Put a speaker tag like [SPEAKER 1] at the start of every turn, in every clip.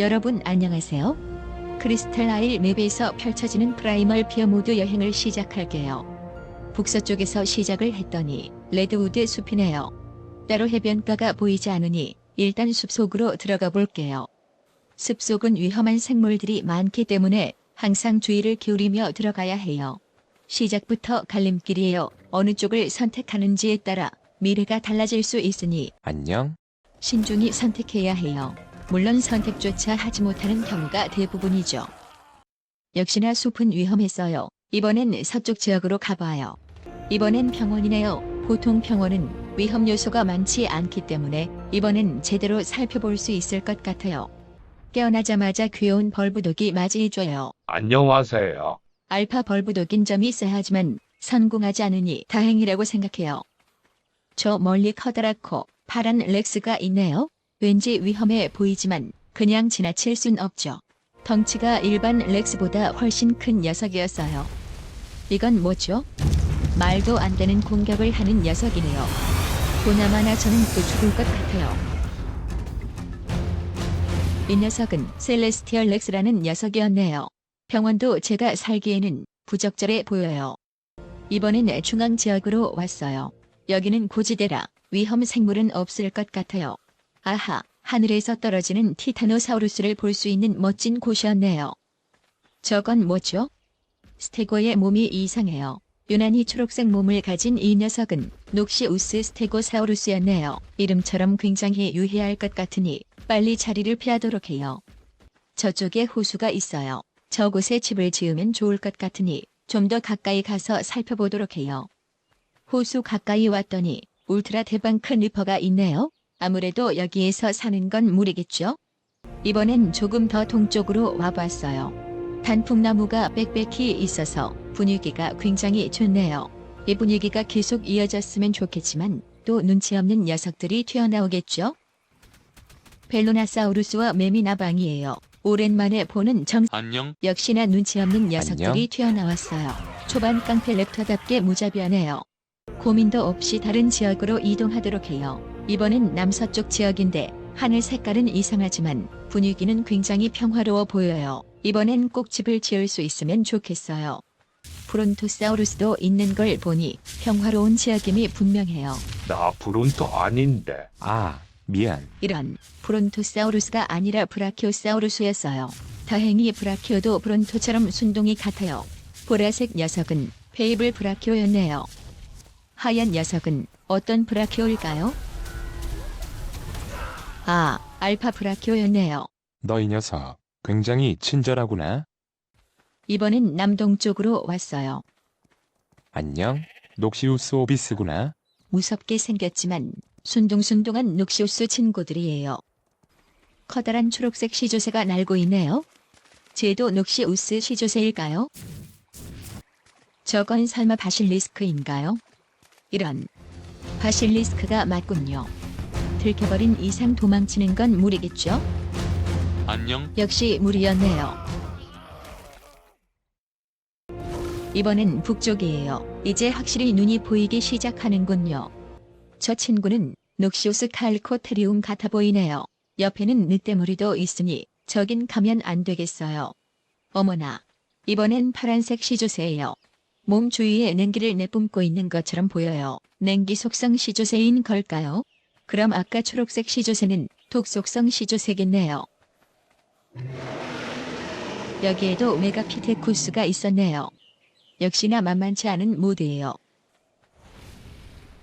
[SPEAKER 1] 여러분 안녕하세요. 크리스탈 아일 맵에서 펼쳐지는 프라이멀 피어 모드 여행을 시작할게요. 북서쪽에서 시작을 했더니 레드우드 숲이네요. 따로 해변가가 보이지 않으니 일단 숲속으로 들어가 볼게요. 숲속은 위험한 생물들이 많기 때문에 항상 주의를 기울이며 들어가야 해요. 시작부터 갈림길이에요. 어느 쪽을 선택하는지에 따라 미래가 달라질 수 있으니
[SPEAKER 2] 안녕?
[SPEAKER 1] 신중히 선택해야 해요. 물론 선택조차 하지 못하는 경우가 대부분이죠. 역시나 숲은 위험했어요. 이번엔 서쪽 지역으로 가봐요. 이번엔 병원이네요. 보통 병원은 위험 요소가 많지 않기 때문에 이번엔 제대로 살펴볼 수 있을 것 같아요. 깨어나자마자 귀여운 벌부독이 맞이해줘요.
[SPEAKER 3] 안녕하세요.
[SPEAKER 1] 알파 벌부독인 점이 있어야 하지만 성공하지 않으니 다행이라고 생각해요. 저 멀리 커다랗고 파란 렉스가 있네요. 왠지 위험해 보이지만 그냥 지나칠 순 없죠. 덩치가 일반 렉스보다 훨씬 큰 녀석이었어요. 이건 뭐죠? 말도 안 되는 공격을 하는 녀석이네요. 보나마나 저는 또 죽을 것 같아요. 이 녀석은 셀레스티얼 렉스라는 녀석이었네요. 병원도 제가 살기에는 부적절해 보여요. 이번엔 중앙 지역으로 왔어요. 여기는 고지대라 위험 생물은 없을 것 같아요. 아하, 하늘에서 떨어지는 티타노사우루스를 볼 수 있는 멋진 곳이었네요. 저건 뭐죠? 스테고의 몸이 이상해요. 유난히 초록색 몸을 가진 이 녀석은 녹시우스 스테고사우루스였네요. 이름처럼 굉장히 유해할 것 같으니 빨리 자리를 피하도록 해요. 저쪽에 호수가 있어요. 저곳에 집을 지으면 좋을 것 같으니 좀 더 가까이 가서 살펴보도록 해요. 호수 가까이 왔더니 울트라 대방 큰 리퍼가 있네요. 아무래도 여기에서 사는 건 무리겠죠? 이번엔 조금 더 동쪽으로 와봤어요. 단풍나무가 빽빽히 있어서 분위기가 굉장히 좋네요. 이 분위기가 계속 이어졌으면 좋겠지만 또 눈치 없는 녀석들이 튀어나오겠죠? 벨로나사우루스와 메미나방이에요. 오랜만에 보는 정
[SPEAKER 4] 안녕.
[SPEAKER 1] 역시나 눈치 없는 녀석들이
[SPEAKER 2] 안녕?
[SPEAKER 1] 튀어나왔어요. 초반 깡패 랩터답게 무자비하네요. 고민도 없이 다른 지역으로 이동하도록 해요. 이번엔 남서쪽 지역인데 하늘 색깔은 이상하지만 분위기는 굉장히 평화로워 보여요. 이번엔 꼭 집을 지을 수 있으면 좋겠어요. 브론토사우루스도 있는 걸 보니 평화로운 지역임이 분명해요.
[SPEAKER 3] 나 브론토 아닌데.
[SPEAKER 2] 아, 미안.
[SPEAKER 1] 이런 브론토사우루스가 아니라 브라키오사우루스였어요. 다행히 브라키오도 브론토처럼 순둥이 같아요. 보라색 녀석은 페이블 브라키오였네요. 하얀 녀석은 어떤 브라키오일까요? 아, 알파 브라키오였네요.
[SPEAKER 2] 너 이 녀석 굉장히 친절하구나.
[SPEAKER 1] 이번엔 남동 쪽으로 왔어요.
[SPEAKER 2] 안녕? 녹시우스 오비스구나.
[SPEAKER 1] 무섭게 생겼지만 순둥순둥한 녹시우스 친구들이에요. 커다란 초록색 시조새가 날고 있네요. 쟤도 녹시우스 시조새일까요? 저건 설마 바실리스크인가요? 이런 바실리스크가 맞군요. 들켜버린 이상 도망치는 건 무리겠죠?
[SPEAKER 4] 안녕.
[SPEAKER 1] 역시 무리였네요. 이번엔 북쪽이에요. 이제 확실히 눈이 보이기 시작하는군요. 저 친구는 녹시우스 칼코테리움 같아 보이네요. 옆에는 늑대무리도 있으니 저긴 가면 안 되겠어요. 어머나, 이번엔 파란색 시조새예요. 몸 주위에 냉기를 내뿜고 있는 것처럼 보여요. 냉기 속성 시조새인 걸까요? 그럼 아까 초록색 시조새는 독속성 시조새겠네요. 여기에도 메가피테쿠스가 있었네요. 역시나 만만치 않은 모드예요.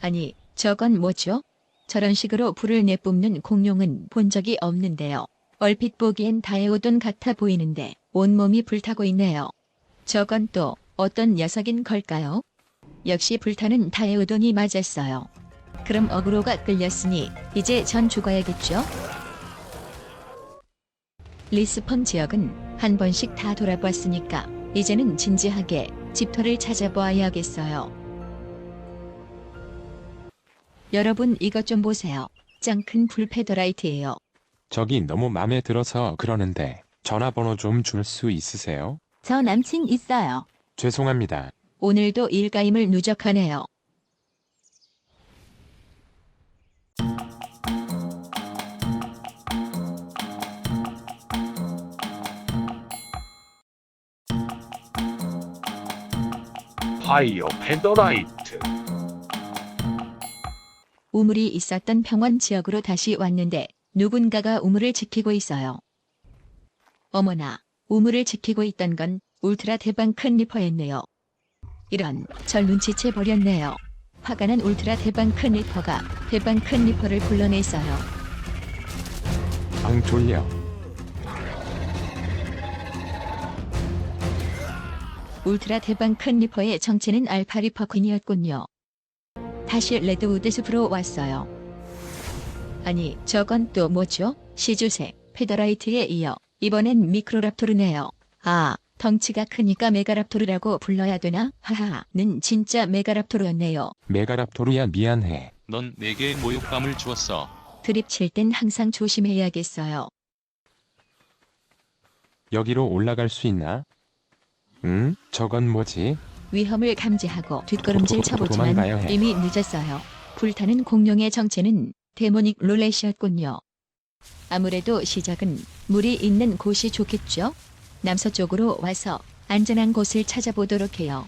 [SPEAKER 1] 아니, 저건 뭐죠? 저런 식으로 불을 내뿜는 공룡은 본 적이 없는데요. 얼핏 보기엔 다에오돈 같아 보이는데 온몸이 불타고 있네요. 저건 또 어떤 녀석인 걸까요? 역시 불타는 다에오돈이 맞았어요. 그럼 어그로가 끌렸으니 이제 전 죽어야겠죠? 리스폰 지역은 한 번씩 다 돌아봤으니까 이제는 진지하게 집터를 찾아보아야겠어요. 여러분 이것 좀 보세요. 짱 큰 불페더라이트예요.
[SPEAKER 2] 저기 너무 맘에 들어서 그러는데 전화번호 좀 줄 수 있으세요?
[SPEAKER 1] 저 남친 있어요.
[SPEAKER 2] 죄송합니다.
[SPEAKER 1] 오늘도 일가임을 누적하네요.
[SPEAKER 3] 파이어 페더라이트.
[SPEAKER 1] 우물이 있었던 평원 지역으로 다시 왔는데 누군가가 우물을 지키고 있어요. 어머나, 우물을 지키고 있던 건 울트라 대방 큰 리퍼였네요. 이런, 절 눈치채 버렸네요. 화가 난 울트라 대방 큰 리퍼가 대방 큰 리퍼를 불러냈어요.
[SPEAKER 2] 앙 졸려.
[SPEAKER 1] 울트라 대방 큰 리퍼의 정체는 알파 리퍼 퀸이었군요. 다시 레드우드 숲으로 왔어요. 아니, 저건 또 뭐죠? 시주새, 페더라이트에 이어 이번엔 미크로랍토르네요. 아, 덩치가 크니까 메가랍토르라고 불러야 되나? 하하는 진짜 메가랍토르였네요.
[SPEAKER 2] 메가랍토르야 미안해.
[SPEAKER 4] 넌 내게 모욕감을 주었어.
[SPEAKER 1] 드립 칠 땐 항상 조심해야겠어요.
[SPEAKER 2] 여기로 올라갈 수 있나? 응? 저건 뭐지?
[SPEAKER 1] 위험을 감지하고 뒷걸음질
[SPEAKER 2] 도-
[SPEAKER 1] 쳐보지만
[SPEAKER 2] 해.
[SPEAKER 1] 이미 늦었어요. 불타는 공룡의 정체는 데모닉 롤렛이었군요. 아무래도 시작은 물이 있는 곳이 좋겠죠? 남서쪽으로 와서 안전한 곳을 찾아보도록 해요.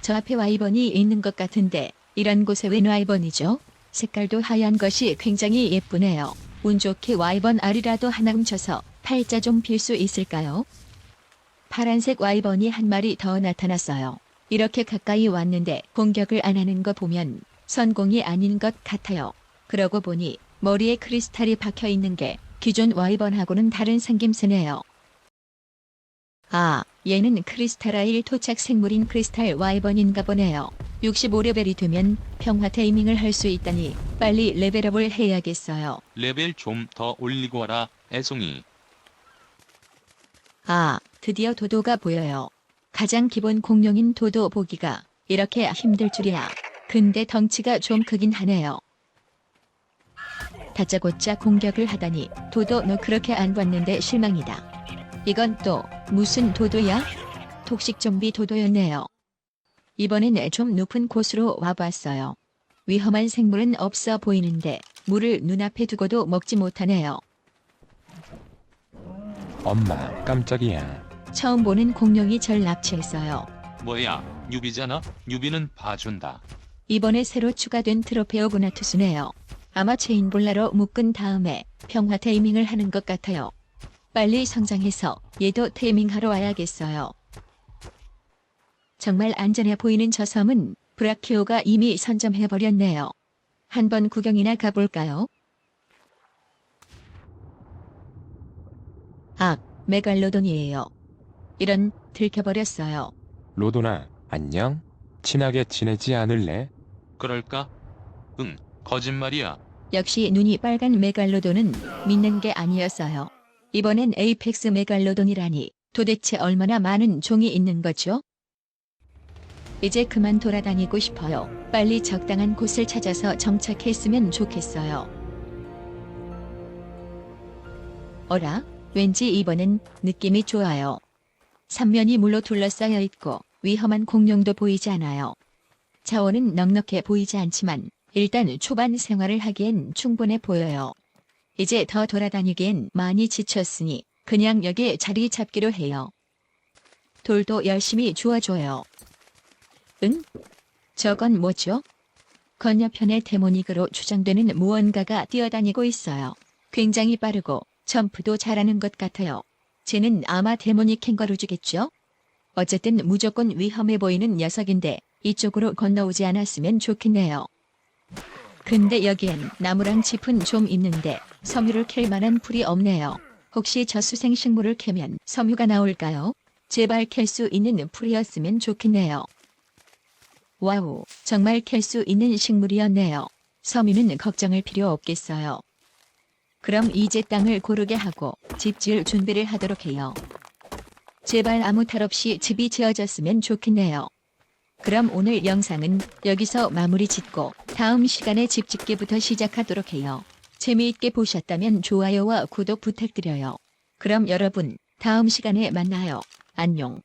[SPEAKER 1] 저 앞에 와이번이 있는 것 같은데 이런 곳에 웬 와이번이죠? 색깔도 하얀 것이 굉장히 예쁘네요. 운 좋게 와이번 알이라도 하나 훔쳐서 팔자 좀 필 수 있을까요? 파란색 와이번이 한 마리 더 나타났어요. 이렇게 가까이 왔는데 공격을 안 하는 거 보면 선공이 아닌 것 같아요. 그러고 보니 머리에 크리스탈이 박혀 있는 게 기존 와이번하고는 다른 생김새네요. 아, 얘는 크리스탈아일 토착 생물인 크리스탈 와이번인가 보네요. 65레벨이 되면 평화 테이밍을 할 수 있다니 빨리 레벨업을 해야겠어요.
[SPEAKER 4] 레벨 좀 더 올리고 와라, 애송이.
[SPEAKER 1] 아, 드디어 도도가 보여요. 가장 기본 공룡인 도도 보기가 이렇게 힘들 줄이야. 근데 덩치가 좀 크긴 하네요. 다짜고짜 공격을 하다니 도도 너 그렇게 안 봤는데 실망이다. 이건 또 무슨 도도야? 독식 좀비 도도였네요. 이번엔 좀 높은 곳으로 와봤어요. 위험한 생물은 없어 보이는데 물을 눈앞에 두고도 먹지 못하네요.
[SPEAKER 2] 엄마, 깜짝이야.
[SPEAKER 1] 처음 보는 공룡이 절 납치했어요.
[SPEAKER 4] 뭐야, 뉴비잖아? 뉴비는 봐준다.
[SPEAKER 1] 이번에 새로 추가된 트로페오브나투스네요. 아마 체인볼라로 묶은 다음에 평화 테이밍을 하는 것 같아요. 빨리 성장해서 얘도 테이밍하러 와야겠어요. 정말 안전해 보이는 저 섬은 브라키오가 이미 선점해버렸네요. 한번 구경이나 가볼까요? 아, 메갈로돈이에요. 이런, 들켜버렸어요.
[SPEAKER 2] 로도나, 안녕? 친하게 지내지 않을래?
[SPEAKER 4] 그럴까? 응, 거짓말이야.
[SPEAKER 1] 역시 눈이 빨간 메갈로돈은 믿는 게 아니었어요. 이번엔 에이펙스 메갈로돈이라니 도대체 얼마나 많은 종이 있는 거죠? 이제 그만 돌아다니고 싶어요. 빨리 적당한 곳을 찾아서 정착했으면 좋겠어요. 어라? 왠지 이번엔 느낌이 좋아요. 삼면이 물로 둘러싸여 있고 위험한 공룡도 보이지 않아요. 자원은 넉넉해 보이지 않지만 일단 초반 생활을 하기엔 충분해 보여요. 이제 더 돌아다니기엔 많이 지쳤으니 그냥 여기에 자리 잡기로 해요. 돌도 열심히 주워줘요. 응? 저건 뭐죠? 건너편의 데모닉으로 추정되는 무언가가 뛰어다니고 있어요. 굉장히 빠르고 점프도 잘하는 것 같아요. 쟤는 아마 데모닉 캥거루주겠죠? 어쨌든 무조건 위험해 보이는 녀석인데 이쪽으로 건너오지 않았으면 좋겠네요. 근데 여기엔 나무랑 짚은 좀 있는데 섬유를 캘 만한 풀이 없네요. 혹시 저 수생 식물을 캐면 섬유가 나올까요? 제발 캘 수 있는 풀이었으면 좋겠네요. 와우, 정말 캘 수 있는 식물이었네요. 섬유는 걱정할 필요 없겠어요. 그럼 이제 땅을 고르게 하고 집 지을 준비를 하도록 해요. 제발 아무 탈 없이 집이 지어졌으면 좋겠네요. 그럼 오늘 영상은 여기서 마무리 짓고 다음 시간에 집 짓기부터 시작하도록 해요. 재미있게 보셨다면 좋아요와 구독 부탁드려요. 그럼 여러분 다음 시간에 만나요. 안녕.